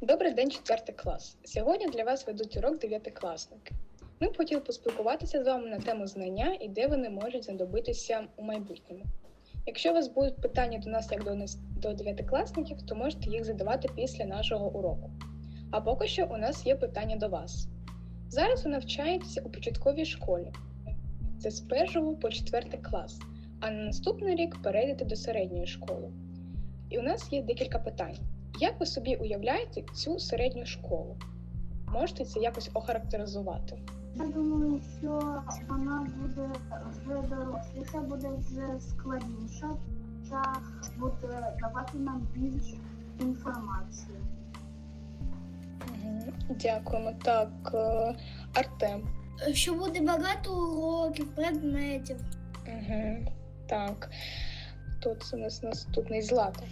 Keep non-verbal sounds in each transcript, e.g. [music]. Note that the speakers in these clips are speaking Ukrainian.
Добрий день, четвертий клас. Сьогодні для вас ведуть урок дев'ятикласники. Ми б хотіли поспілкуватися з вами на тему знання і де вони можуть знадобитися у майбутньому. Якщо у вас будуть питання до нас як до нас до дев'ятикласників, то можете їх задавати після нашого уроку. А поки що у нас є питання до вас. Зараз ви навчаєтеся у початковій школі. Це з першого по четвертий клас, а на наступний рік перейдете до середньої школи. І у нас є декілька питань. Як ви собі уявляєте цю середню школу? Можете це якось охарактеризувати? Я думаю, що вона буде вже доросліша, буде вже складніша та буде давати нам більш інформації. Дякуємо. Так, е, Артем. Що буде багато уроків, предметів. Угу. Так. Тут у нас наступний Злата.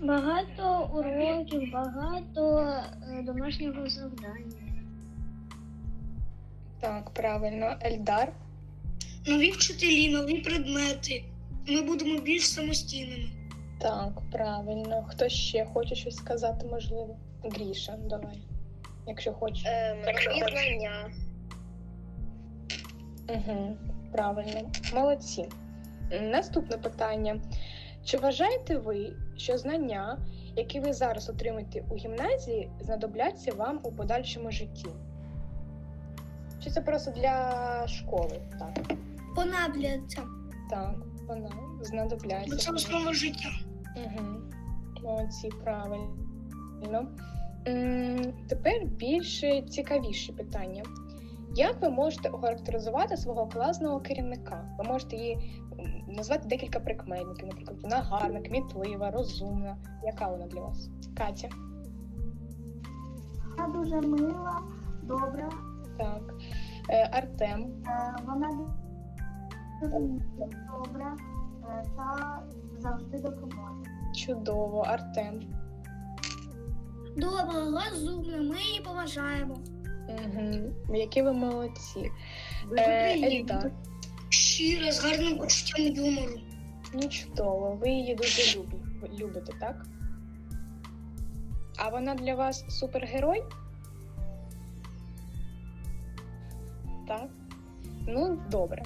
Багато уроків, багато е, домашнього завдання. Так, правильно. Ельдар. Нові вчителі, нові предмети. Ми будемо більш самостійними. Так, правильно. Хто ще хоче щось сказати, можливо? Гріша, давай. Якщо хочеш. Якщо нові хочеш. знання. Угу, правильно, молодці. Наступне питання. Чи вважаєте ви, що знання, які ви зараз отримаєте у гімназії, знадобляться вам у подальшому житті? Чи це просто для школи? Так, Понадобляться. так, вона знадобляться. Це основа життя. Угу. Молодці, правильно. Тепер більш цікавіші питання. Як ви можете охарактеризувати свого класного керівника? Ви можете її назвати декілька прикметників, наприклад, вона гарна, кмітлива, розумна. Яка вона для вас? Катя. Вона дуже мила, добра, Так. Е, Артем. е, вона дуже добра е, та завжди допоможе. Чудово, Артем. Добре, розумно, ми її поважаємо. Угу. Які ви молодці. Е, Ельдар. Щира, з почуттям юмору. Ну, чудово, ви її дуже любите, так? А вона для вас супергерой? Так. Ну, добре.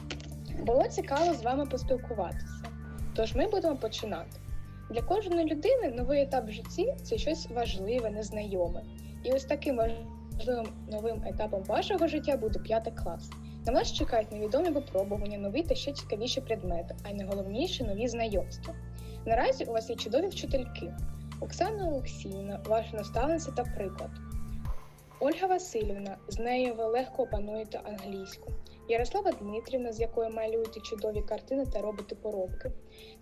Було цікаво з вами поспілкуватися. Тож ми будемо починати. Для кожної людини новий етап в житті це щось важливе, незнайоме. І ось таким важливим новим етапом вашого життя буде п'ятий клас. На вас чекають невідомі випробування, нові та ще цікавіші предмети, а найголовніше нові знайомства. Наразі у вас є чудові вчительки: Оксана Олексіївна, ваша наставниця та приклад. Ольга Васильівна, з нею ви легко опануєте англійську. Ярослава Дмитрівна, з якою малюєте чудові картини та робите поробки.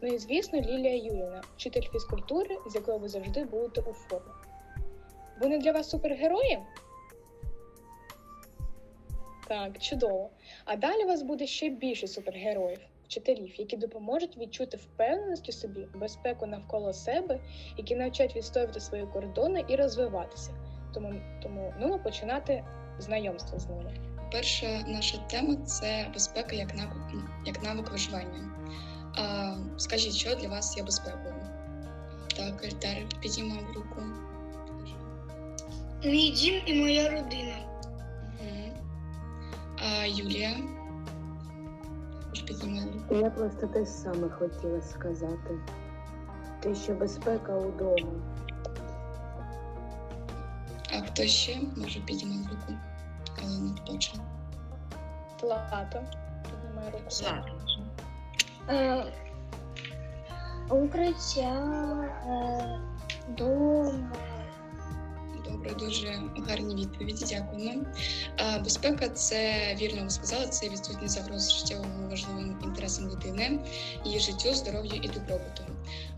Ну і звісно, Лілія Юрівна, вчитель фізкультури, з якою ви завжди будете у формі. Вони для вас супергерої? Так, чудово. А далі у вас буде ще більше супергероїв, вчителів, які допоможуть відчути впевненість у собі, безпеку навколо себе, які навчать відстоювати свої кордони і розвиватися. Тому, тому ну, починати знайомство з ними. Перша наша тема це безпека як навик, як навик виживання. А, скажіть, що для вас є безпекою? Так, Ельдар підіймав руку. Мій дім і моя родина. А, Юлія. Я просто те саме хотіла сказати. Те, що безпека удома. А хто ще може підіймав руку? Але не хоче. Злата. Піднімає руку. Е, укриття, е, дом. Добре, дуже гарні відповіді. Дякуємо. Безпека це вірно ви сказали. Це відсутність загроз життєво важливим інтересам людини, її життю, здоров'ю і добробуту.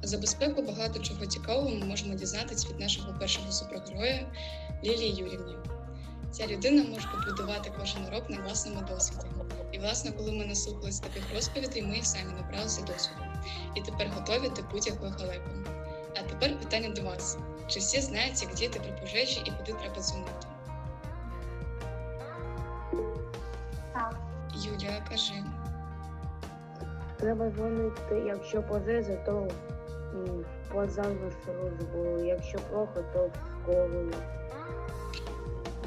За безпеку багато чого цікавого ми можемо дізнатися від нашого першого супергероя Лілії Юрівні. Ця людина може побудувати кожен урок на власному досвіді. І, власне, коли ми наслухалися таких розповідей, ми і самі набралися досвіду. І тепер готові до будь-якої халепи. Тепер питання до вас. Чи всі знають, як діяти при пожежі і куди треба дзвонити? Так, Юлія, кажи. Треба дзвонити, якщо пожежа, то в пожежну службу, якщо плохо, то в військовою,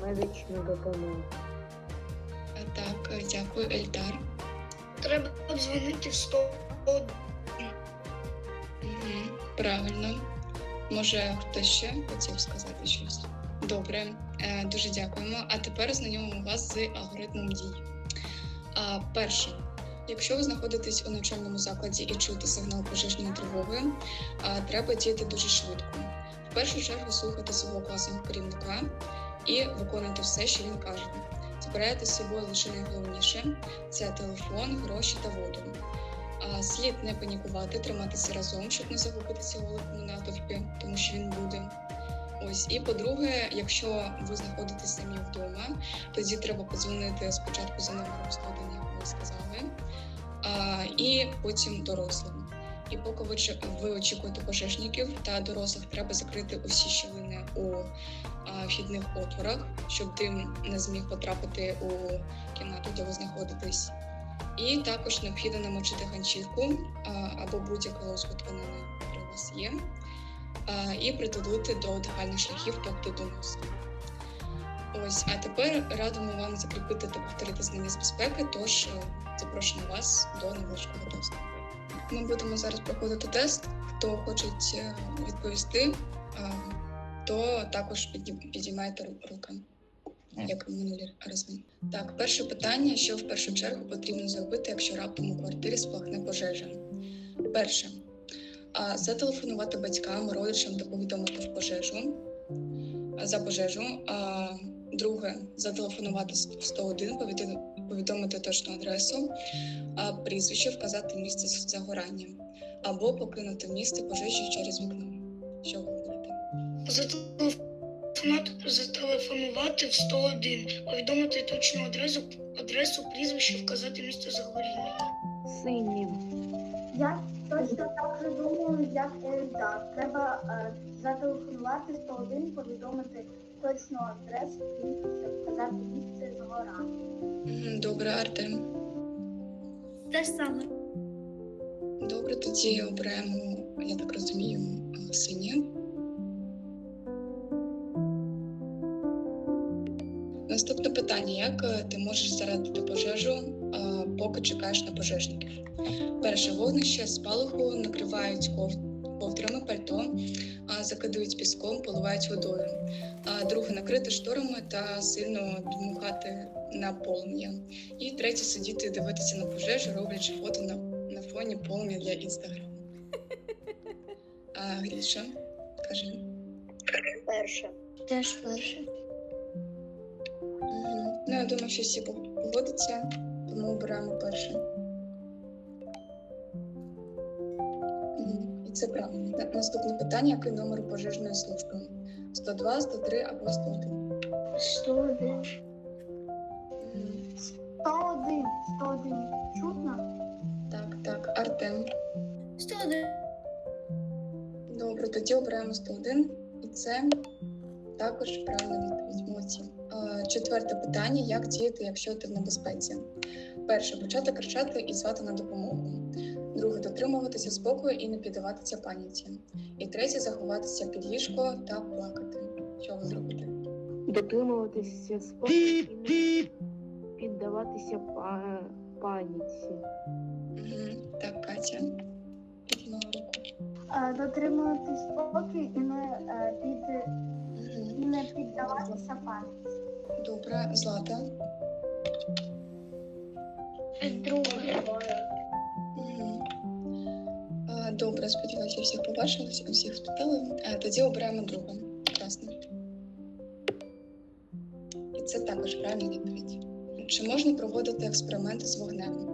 медичну допомогу. Так, дякую, Ельдар. Треба дзвонити в 101. Угу, правильно. Може, хтось ще хотів сказати щось? Добре, е, дуже дякуємо. А тепер знайомимо вас з алгоритмом дій. Перше, якщо ви знаходитесь у навчальному закладі і чуєте сигнал пожежної тривоги, треба діяти дуже швидко. В першу чергу слухайте свого класного керівника і виконуйте все, що він каже. Збирайте з собою лише найголовніше це телефон, гроші та воду. Слід не панікувати, триматися разом, щоб не загубитися у великому натовпі, тому що він буде. Ось і по-друге, якщо ви знаходитесь самі вдома, тоді треба подзвонити спочатку за номером 101, як ви сказали, і потім дорослим. І поки ви, ви очікуєте пожежників та дорослих, треба закрити усі щілини у вхідних отворах, щоб дим не зміг потрапити у кімнату, де ви знаходитесь. І також необхідно намочити ганчірку або будь-яку лоску тканини, яка у вас є, і притулити до дихальних шляхів, тобто до носа. Ось, а тепер радимо вам закріпити та повторити знання з безпеки, тож е, запрошуємо вас до невеличкого тесту. Ми будемо зараз проходити тест. Хто хоче е, відповісти, то також підіймайте ру- руки, як і минулі рази. Так, перше питання: що в першу чергу потрібно зробити, якщо раптом у квартирі спалахне пожежа? Перше зателефонувати батькам, родичам та повідомити в пожежу за пожежу. А, друге зателефонувати в 101, повіди- повідомити точну адресу, а прізвище вказати місце загорання або покинути місце пожежі через вікно. Що ви говорите? Зателефонувати, зателефонувати в 101, повідомити точну адресу, адресу, прізвище, вказати місце загоріння. Синім. Я точно так же думаю, як Ельдар. Треба е, зателефонувати 101, повідомити точну адресу, прізвище, вказати місце згорання. Мгм, Добре, Артем. Те ж саме. Добре, тоді оберемо, я так розумію, е, синє. Наступне питання: як е, ти можеш зарадити пожежу, е, поки чекаєш на пожежників? Перше вогнище спалаху накривають ков- ковдрами пальто, закидують піском, поливають водою. А друге накрити шторами та сильно дмухати на полум'я. І третє сидіти і дивитися на пожежу, роблячи фото на, на фоні полум'я для інстаграму. [laughs] Гріша, кажи. Перше. Теж перше. Ну, я думаю, що всі погодяться, тому обираємо перше. І це правильно. Наступне питання: який номер пожежної служби? 102, 103 або 101? 101. 101, 101. Чутно? Так, так, Артем. 101. Добре, тоді обираємо 101. І це також правильна відповідь. Молодці. Е, Четверте питання: як діяти, якщо ти в небезпеці? Перше почати кричати і звати на допомогу. Друге дотримуватися спокою і не піддаватися паніці. І третє заховатися під ліжко та плакати. Що ви зробите? Дотримуватися спокою і не піддаватися па- паніці. Угу. Так, Катя. Піднімала руку. Е, Дотримувати спокій і не, е, під, не піддаватися паніці. Добре, Злата. Друге. Е, Добре, сподіваюся, всіх побачили, всіх спитали. Е, Тоді обираємо друге. Прекрасно. І це також правильна відповідь. Чи можна проводити експерименти з вогнем?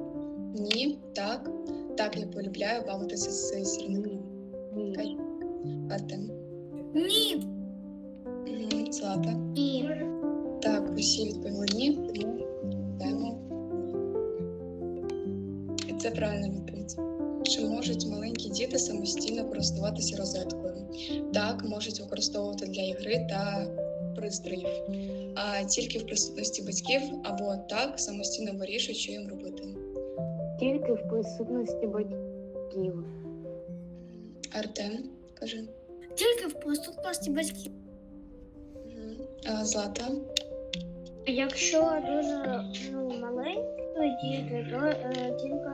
Ні, так. Так, я полюбляю бавитися з сірником. Артем. Ні. Злата. Ні. Так, усі відповіли ні, тому йдемо. І це правильна відповідь. Чи можуть маленькі діти самостійно користуватися розеткою? Так, можуть використовувати для ігри та пристроїв, а тільки в присутності батьків або так самостійно вирішують, що їм робити. Тільки в присутності батьків. Артем, кажи. Тільки в присутності батьків. Е, Злата. Якщо дуже ну, маленькі діти, то е, тільки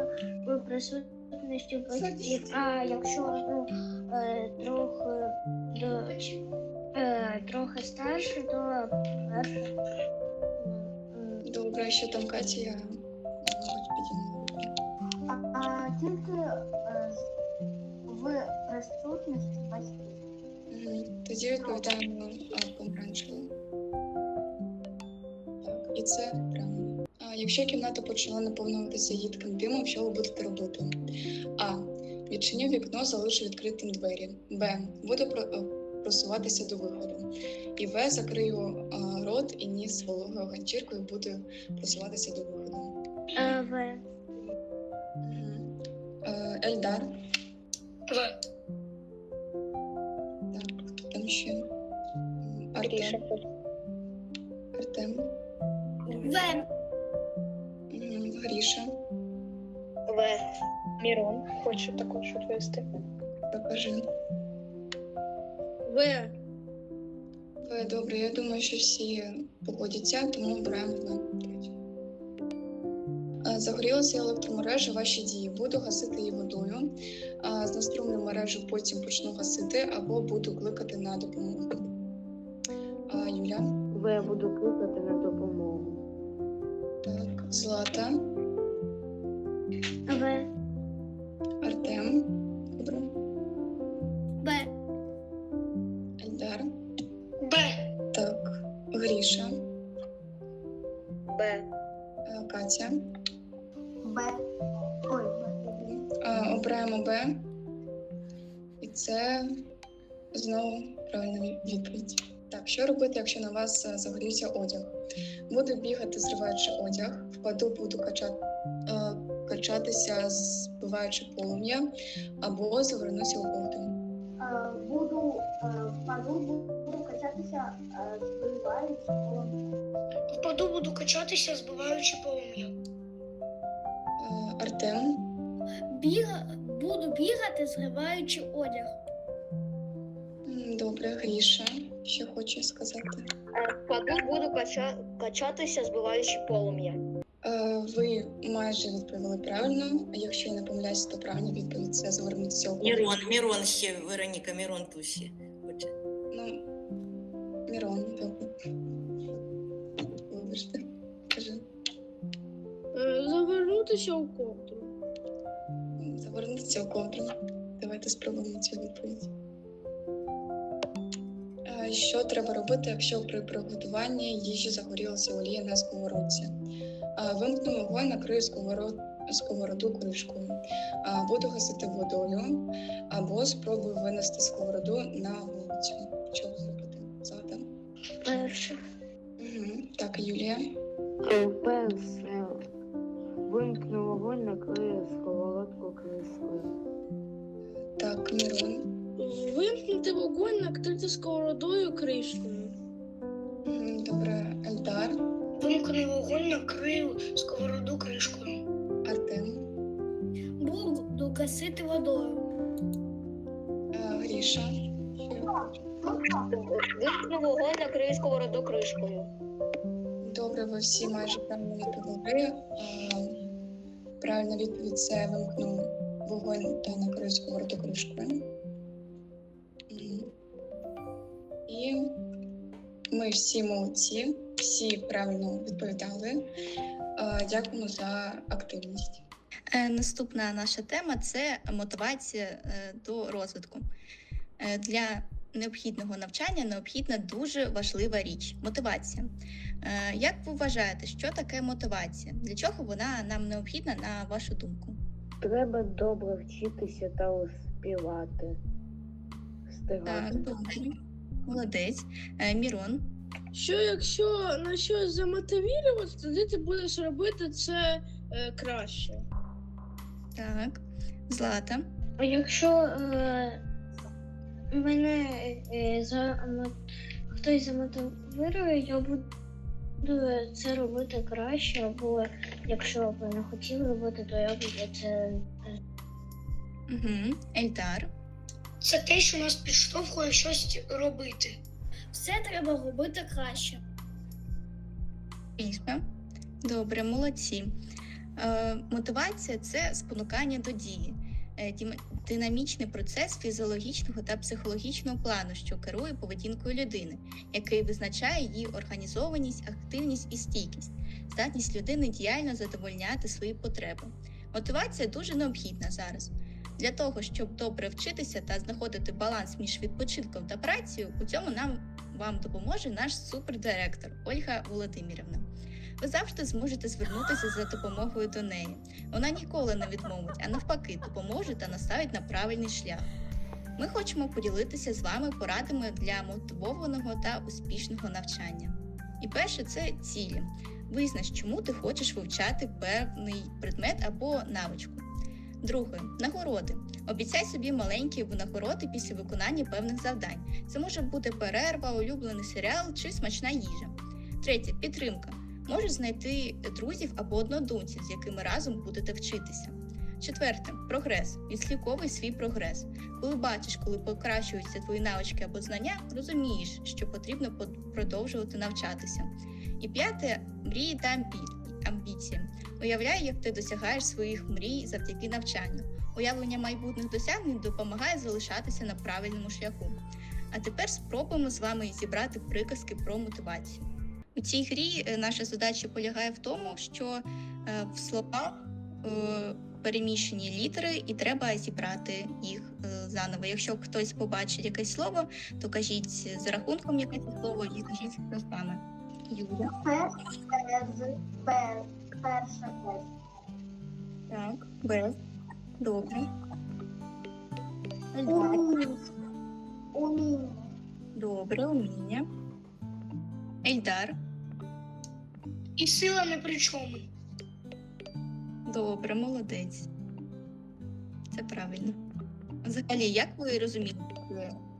в присутності батьків. А якщо ну, е, трохи, до, е, трохи старше, то перше. Добре, що там Катя, я. А, а тільки е, в присутності батьків. Тоді відповідаємо а, помаранчево. Так, і це правильно. А, якщо кімната почала наповнюватися їдким димом, що ви будете робити? А. Відчиню вікно, залишу відкритим двері. Б. Буду е, просуватися до виходу. І В. Закрию а, рот і ніс вологою ганчіркою, буду просуватися до виходу. е, В. Е, Ельдар. В. Гріша. Артем. Артем. В. Гріша. В. Мірон хоче також відвести. Покажи. В. Ви добре, я думаю, що всі погодяться, тому обираємо. Е, Загорілася електромережа, ваші дії. Буду гасити її водою. А, Знеструмлю мережу, потім почну гасити або буду кликати на допомогу. Юля, В я буду кликати на допомогу. так, Злата, В. Артем, добре, Б. Ельдар, Б. так, Гріша, Б. е, Катя. Б. Ой, Б. Е, Обираємо Б. І це знову правильна відповідь. Що робити, якщо на вас е, загорівся одяг? Буду бігати, зриваючи одяг, впаду, буду качати, е, качатися, збиваючи полум'я, або завернуся у воду. Е, Буду впаду, буду качатися, збиваючи полон. Впаду буду качатися, збиваючи полум'я. Артем, Біга... Буду бігати, зриваючи одяг. Добре, Гріша, що хоче сказати? Впаду буду кача... качатися, збиваючи полум'я. Е, Ви майже відповіли правильно. Якщо я не помиляюся, то правильна відповідь це завернутися у. Мірон, Мірон ще, Вероніка, Мірон тут хоче. Ну, Мірон, добре. Вибачте, кажи. Завернутися у ковдру. Завернутися у ковдру. Давайте спробуємо цю відповідь. Що треба робити, якщо при приготуванні їжі загорілася олія на сковородці? Вимкну вогонь, накрию сковород... сковороду кришкою. Буду гасити водою або спробую винести сковороду на вулицю. Що зробити? Злата? Перше. Угу. Так, Юлія. Перше. Вимкну вогонь, накрию сковородку крискою. Так, Мірон. Вимкнути вогонь, накрити сковородою кришкою. Добре, Ельдар, Вимкну вогонь, накрию сковороду кришкою. Артем, Буду гасити водою. е, Гріша. Вимкну вогонь, накрию сковороду кришкою. Добре, ви всі майже правильно відповіли. Е, Правильна відповідь це вимкну вогонь та накрию сковороду кришкою. Ми всі молодці, всі правильно відповідали. Дякуємо за активність. Е, Наступна наша тема це мотивація е, до розвитку. Е, Для необхідного навчання необхідна дуже важлива річ мотивація. Як ви вважаєте, що таке мотивація? Для чого вона нам необхідна, на вашу думку? Треба добре вчитися та успівати. Так, добре. Молодець. Мірон. Що якщо на щось замотивірувати, тоді ти будеш робити це е, краще. Так. Злата. А якщо е, мене е, за, хтось замотивує, я буду це робити краще, або якщо б не хотів робити, то я б це Угу. Ельдар. Це те, що нас підштовхує щось робити. Все треба робити краще. Пісня. Добре, молодці. Е, мотивація це спонукання до дії, е, динамічний процес фізіологічного та психологічного плану, що керує поведінкою людини, який визначає її організованість, активність і стійкість, здатність людини діяльно задовольняти свої потреби. Мотивація дуже необхідна зараз. Для того, щоб добре вчитися та знаходити баланс між відпочинком та працею, у цьому нам вам допоможе наш супердиректор Ольга Володимирівна. Ви завжди зможете звернутися за допомогою до неї. Вона ніколи не відмовить, а навпаки, допоможе та наставить на правильний шлях. Ми хочемо поділитися з вами порадами для мотивованого та успішного навчання. І перше це цілі. Визнач, чому ти хочеш вивчати певний предмет або навичку. Друге нагороди. Обіцяй собі маленькі винагороди після виконання певних завдань. Це може бути перерва, улюблений серіал чи смачна їжа. Третє підтримка. Можеш знайти друзів або однодумців, з якими разом будете вчитися. Четверте прогрес. Відслідковуй свій прогрес. Коли бачиш, коли покращуються твої навички або знання, розумієш, що потрібно продовжувати навчатися. І п'яте мрії та амбі- амбіції. Уявляй, як ти досягаєш своїх мрій завдяки навчанню. Уявлення майбутніх досягнень допомагає залишатися на правильному шляху. А тепер спробуємо з вами зібрати приказки про мотивацію. У цій грі е, наша задача полягає в тому, що е, в словах е, переміщені літери, і треба зібрати їх заново. Якщо хтось побачить якесь слово, то кажіть за рахунком якесь слово і кажіть хто саме. Юля. Пер, перше без. Так, без. Добре. Уміння. Уміння. Добре, уміння. Ельдар. І сила не при чому. Добре, молодець. Це правильно. Взагалі, як ви розумієте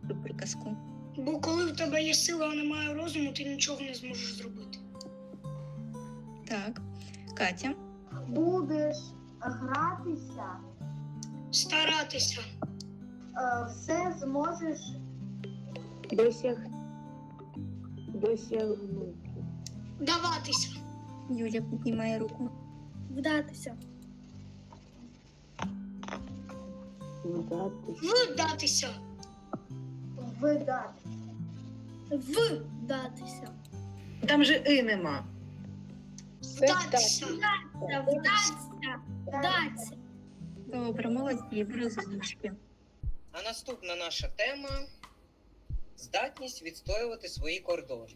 цю приказку? Бо коли в тебе є сила, а немає розуму, ти нічого не зможеш зробити. Так. Катя. Будеш гратися, Старатися, е, все зможеш Досяг... Досягнути. даватися, Юля піднімає руку. Вдатися. Вдатися. вдатися, видати. Вдатися. Там же и нема. Вдатися. Вдатися. Вдатися. Добре, молодці, ви. А наступна наша тема здатність відстоювати свої кордони.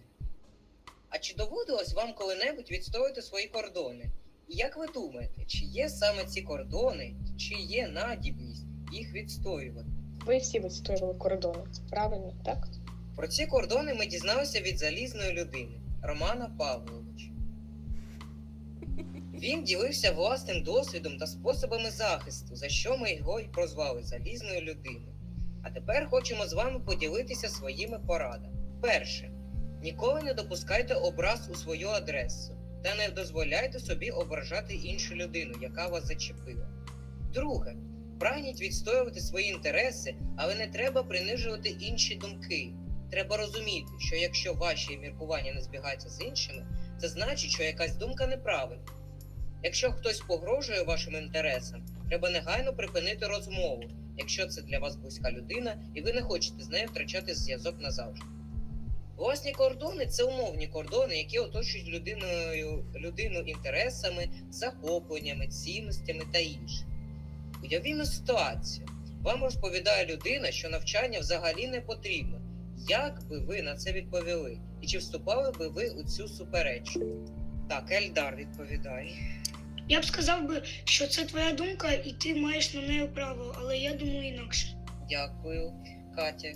А чи доводилось вам коли-небудь відстоювати свої кордони? І як ви думаєте, чи є саме ці кордони, чи є надібність їх відстоювати? Ви всі відстоювали кордони. Правильно, так? Про ці кордони ми дізналися від залізної людини Романа Павловича. Він ділився власним досвідом та способами захисту, за що ми його й прозвали залізною людиною. А тепер хочемо з вами поділитися своїми порадами. Перше, ніколи не допускайте образ у свою адресу та не дозволяйте собі ображати іншу людину, яка вас зачепила. Друге, прагніть відстоювати свої інтереси, але не треба принижувати інші думки. Треба розуміти, що якщо ваші міркування не збігаються з іншими, це значить, що якась думка неправильна. Якщо хтось погрожує вашим інтересам, треба негайно припинити розмову, якщо це для вас близька людина і ви не хочете з нею втрачати зв'язок назавжди. Власні кордони це умовні кордони, які оточують людиною, людину інтересами, захопленнями, цінностями та іншим. Уявімо ситуацію. Вам розповідає людина, що навчання взагалі не потрібно. Як би ви на це відповіли? І чи вступали би ви у цю суперечку? Так, Ельдар відповідає. Я б сказав би, що це твоя думка, і ти маєш на неї право, але я думаю інакше. Дякую, Катя.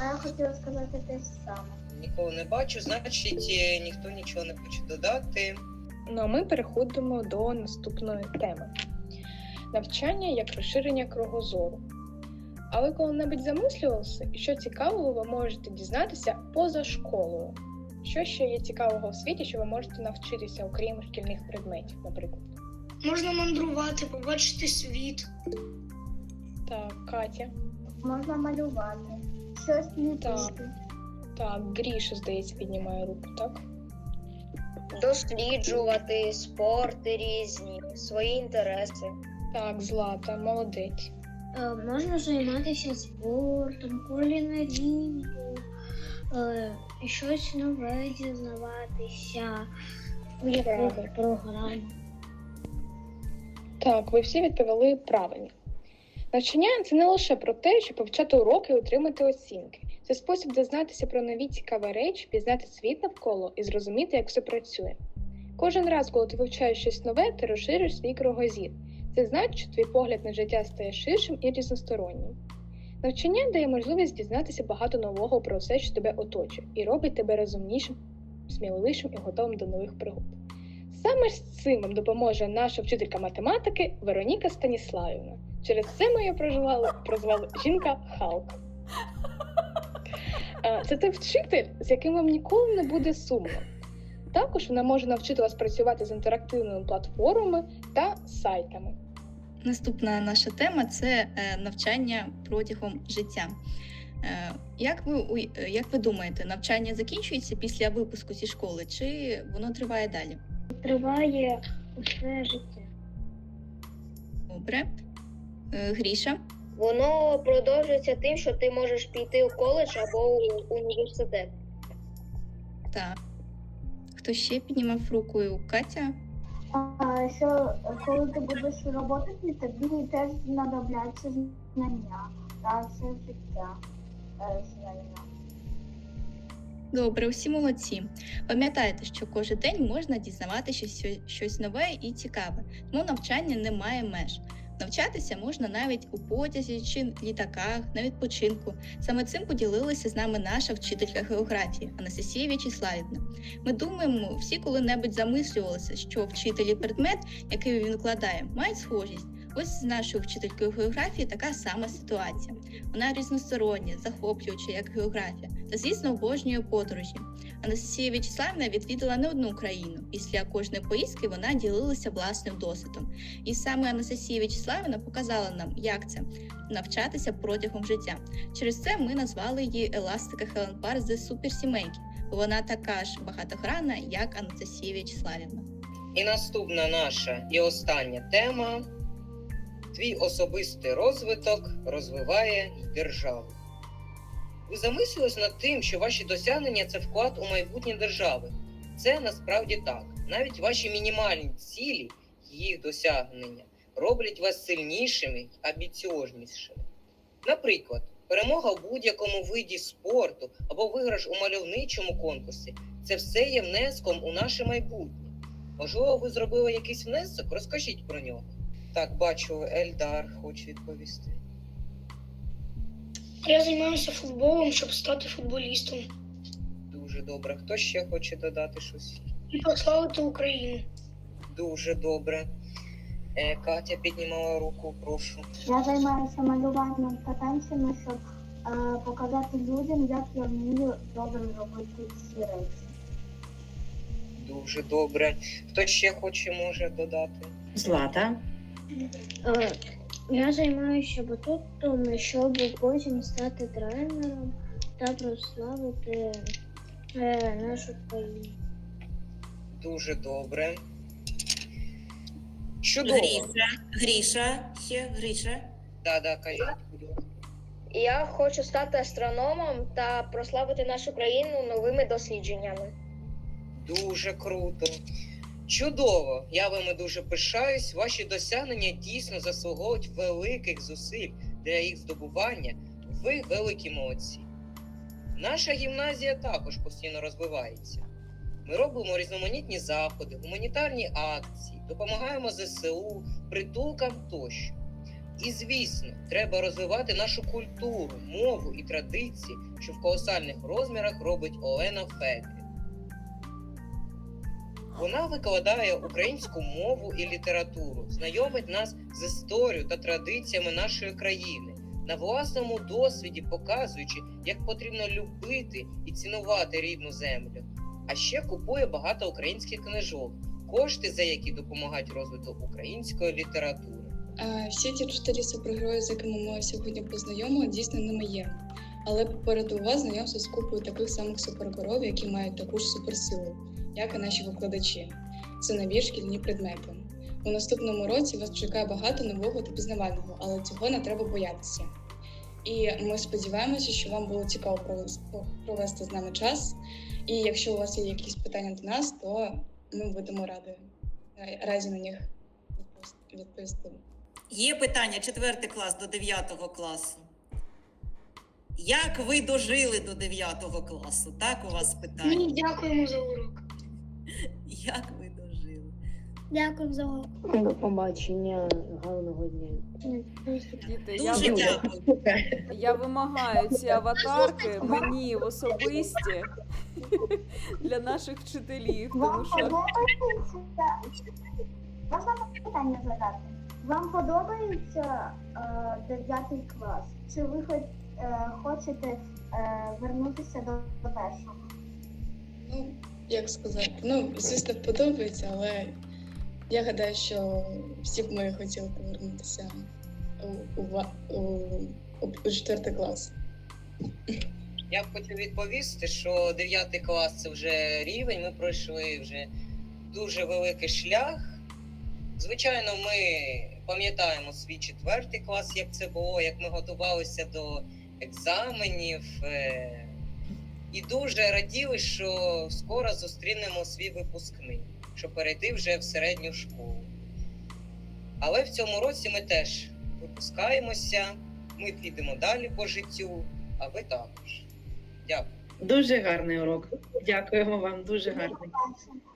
А я хотіла сказати те саме. Нікого не бачу, значить е, ніхто нічого не хоче додати. Ну а ми переходимо до наступної теми: навчання як розширення кругозору. А ви коли-небудь замислювалися, що цікавого ви можете дізнатися поза школою? Що ще є цікавого в світі, що ви можете навчитися, окрім шкільних предметів, наприклад? Можна мандрувати, побачити світ. Так, Катя. Можна малювати, щось ліпити. Так, Гріша, здається, піднімає руку, так? досліджувати спорти різні, свої інтереси. Так, Злата, молодець. Е, можна займатися спортом, кулінарією, е, щось нове дізнаватися, в яких програмах. Так, ви всі відповіли правильно. Навчання це не лише про те, щоб вивчати уроки і отримати оцінки. Це спосіб дізнатися про нові цікаві речі, пізнати світ навколо і зрозуміти, як все працює. Кожен раз, коли ти вивчаєш щось нове, ти розширюєш свій кругозір. Це значить, що твій погляд на життя стає ширшим і різностороннім. Навчання дає можливість дізнатися багато нового про все, що тебе оточує, і робить тебе розумнішим, сміливішим і готовим до нових пригод. Саме з цим вам допоможе наша вчителька математики Вероніка Станіславівна. Через це ми її прозвали, прозвали жінка Халк. Це той вчитель, з яким вам ніколи не буде сумно. Також вона може навчити вас працювати з інтерактивними платформами та сайтами. Наступна наша тема це е, навчання протягом життя. Е, Як ви, е, як ви думаєте, навчання закінчується після випуску зі школи, чи воно триває далі? Триває усе життя. Добре. Гріша, Воно продовжується тим, що ти можеш піти у коледж або у університет. так. Хто ще піднімав руку? Катя? Що коли ти будеш роботи, тобі теж знадобляться знання та все життя е, знання. Добре, усі молодці. Пам'ятайте, що кожен день можна дізнавати щось, щось нове і цікаве, тому навчання не має меж. Навчатися можна навіть у потязі чи літаках, на відпочинку. Саме цим поділилася з нами наша вчителька географії Анастасія В'ячеславівна. Ми думаємо, всі коли-небудь замислювалися, що вчителі предмет, який він викладає, мають схожість. Ось з нашою вчителькою географії така сама ситуація. Вона різностороння, захоплююча, як географія, та звісно обожнює подорожі. Анастасія В'ячеславівна відвідала не одну країну. Після кожної поїздки вона ділилася власним досвідом. І саме Анастасія В'ячеславівна показала нам, як це навчатися протягом життя. Через це ми назвали її Еластика Хелен Пар з суперсімейки, вона така ж багатогранна, як Анастасія В'ячеславівна. І наступна наша і остання тема: твій особистий розвиток розвиває державу. Ви замислились над тим, що ваші досягнення це вклад у майбутнє держави. Це насправді так. Навіть ваші мінімальні цілі, їх досягнення, роблять вас сильнішими й амбіціознішими. Наприклад, перемога в будь-якому виді спорту або виграш у мальовничому конкурсі це все є внеском у наше майбутнє. Можливо, ви зробили якийсь внесок? Розкажіть про нього. Так, бачу, Ельдар хоче відповісти. Я займаюся футболом, щоб стати футболістом Дуже добре. Хто ще хоче додати щось? і прославити Україну. Дуже добре. Е, Катя піднімала руку, прошу. Я займаюся малюванням та танцями, щоб е, показати людям, як я вмію добре робити ці речі. Дуже добре. Хто ще хоче може додати? Злата. Е, Я займаюся батутом, щоб потім стати тренером та прославити е, нашу країну. Дуже добре. Чудово. Гріша, Гріша, ще Гріша. Да, да, кажіть. Я хочу стати астрономом та прославити нашу країну новими дослідженнями. Дуже круто. Чудово! Я вами дуже пишаюсь. Ваші досягнення дійсно заслуговують великих зусиль для їх здобування. Ви великі молодці. Наша гімназія також постійно розвивається. Ми робимо різноманітні заходи, гуманітарні акції, допомагаємо ЗСУ, притулкам тощо. І звісно, треба розвивати нашу культуру, мову і традиції, що в колосальних розмірах робить Олена Федрі. Вона викладає українську мову і літературу, знайомить нас з історією та традиціями нашої країни, на власному досвіді показуючи, як потрібно любити і цінувати рідну землю. А ще купує багато українських книжок, кошти за які допомагають розвитку української літератури. Всі ті чотири супергерої, з якими ми сьогодні познайомили, дійсно ними є. Але попереду вас знайомство з купою таких самих супергероїв, які мають таку ж суперсилу, як і наші викладачі. Це нові шкільні предмети. У наступному році вас чекає багато нового та пізнавального, але цього не треба боятися. І ми сподіваємося, що вам було цікаво провести, з нами час. І якщо у вас є якісь питання до нас, то ми будемо раді, раді на них відповісти. Є питання 4 клас до 9 класу. Як ви дожили до 9 класу? Так у вас питання. Ні, дякуємо за урок. [laughs] Як ви дожили? Дякую за увагу. До побачення, гарного дня. Діти, я, Дуже дякую. я вимагаю ці аватарки мені в особисті [laughs] для наших вчителів, Вам тому що подобається? Можна питання задати? Вам подобається е, 9 клас? Чи ви хоч, е, хочете е, вернутися до, до першого? Ну, як сказати, ну, звісно, подобається, але я гадаю, що всі б ми хотіли повернутися у, у, у, у, у 4 клас. Я хотів відповісти, що 9 клас це вже рівень. Ми пройшли вже дуже великий шлях. Звичайно, ми пам'ятаємо свій четвертий клас, як це було, як ми готувалися до екзаменів. е, І дуже раділи, що скоро зустрінемо свій випускний, щоб перейти вже в середню школу. Але в цьому році ми теж випускаємося, ми підемо далі по життю, а ви також. Дякую. Дуже гарний урок. Дякуємо вам, дуже гарний.